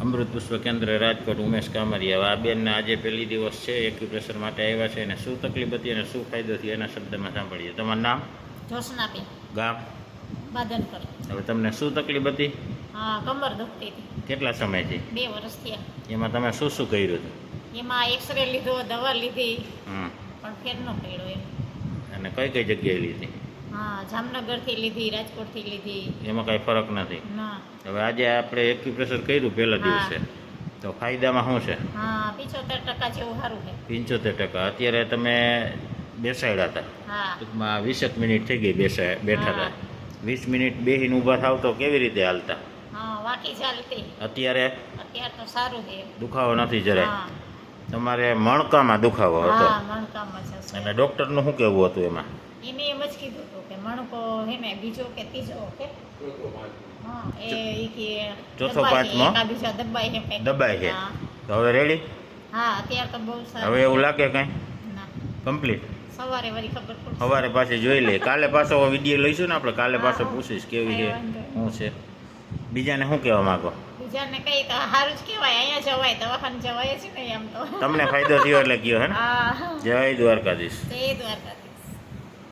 અમૃત પુષ્પ કેન્દ્ર રાજકોટ ઉમેશ કામરિયા આ બેનના આજે પહેલી દિવસ છે એક્યુપ્રેશર માટે આવ્યા છે અને શું તકલીફ હતી અને શું ફાયદો થયો એના શબ્દમાં સાંભળીએ. તમારું નામ? જોશનાબેન. ગામ? બાદનપર. હવે તમને શું તકલીફ હતી? હા કમર દુખતી હતી. કેટલા સમયથી બે વર્ષ થયા. એમાં તમે શું શું કર્યું હતું? એમાં એક્સરે લીધો દવા લીધી. પણ ફેર ન પડ્યો એમ. અને કઈ કઈ જગ્યાએ લીધી? હા જામનગરથી લીધી રાજકોટથી લીધી. એમાં કાંઈ ફરક નથી. હવે આજે આપણે એક્યુપ્રેશર કર્યું પહેલા દિવસે. તો ફાયદામાં શું છે? હા પિચોતેર ટકા જેવું સારું છે. પંચોતેર ટકા. અત્યારે તમે બેસાડ્યા હતા. ટૂંકમાં વીસેક મિનિટ થઈ ગઈ બેસા બેઠા હતા. વીસ મિનિટ બેહીને ઊભા થાવ તો કેવી રીતે હાલતા? વાકી ચાલતી. અત્યારે? અત્યારે તો સારું છે. દુખાવો નથી જરાય. તમારે મણકામાં દુખાવો હતો. હા મણકામાં ડૉક્ટરનું શું કહેવું હતું એમાં? એને એમ જ કીધું હતું કે મણકો હે ને બીજો કે ત્રીજો કે હા એ કે ચોથો પાંચમો? બીજા દબાઈ છે દબાઈ છે તો હવે રેડી હા અત્યારે તો બહુ સારું. હવે એવું લાગે કાંઈ? ના. કમ્પ્લીટ સવારે વળી ખબર પડશે. સવારે પાછી જોઈ લે કાલે પાછો વીડિયો લઈશું ને આપણે? કાલે પાછો પૂછીશ કેવી છે શું છે? બીજાને શું કહેવા માંગો? બીજાને કઈ તો સારું જ કહેવાય. અહીંયા જવાય દવાખાને જવાય છે ને એમ તો. તમને ફાયદો થયો એટલે કયો હે ને? જય દ્વારકાધીશ. જય દ્વારકાથી